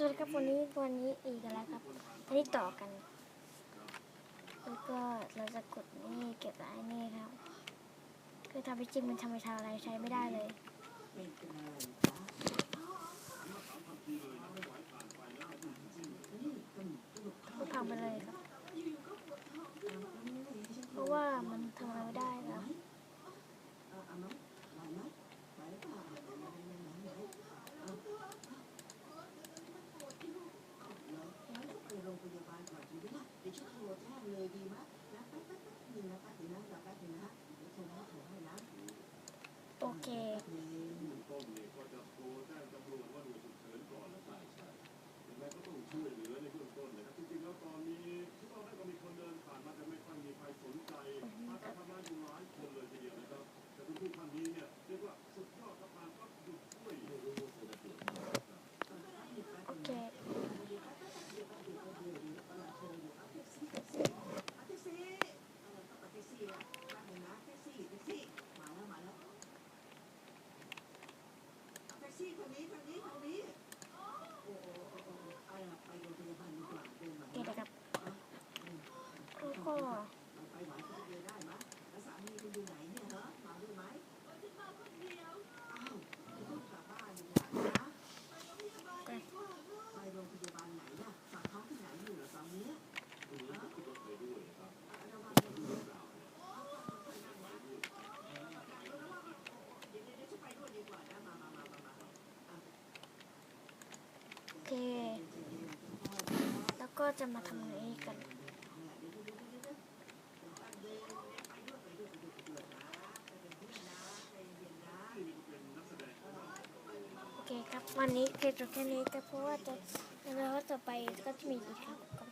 สวัสดีครับวันนี้วันนี้อีกแล้วครับอันนี้ต่อกัน แล้วก็เราจะกดนี่เก็บไว้นี่ครับ คือทำไปจริงมันทำไปทำอะไรใช้ไม่ได้เลย ดีมากนะไปไปไปดีนะไปดีนะเราไปดีนะชนะเขาให้ะโอเค พ่อคแล้วก็จะมาทำนี้กัน ครับ วันนี้เพจแค่นี้ต่เพราะว่าจะในรอบต่อไปก็จะมีอีกครับ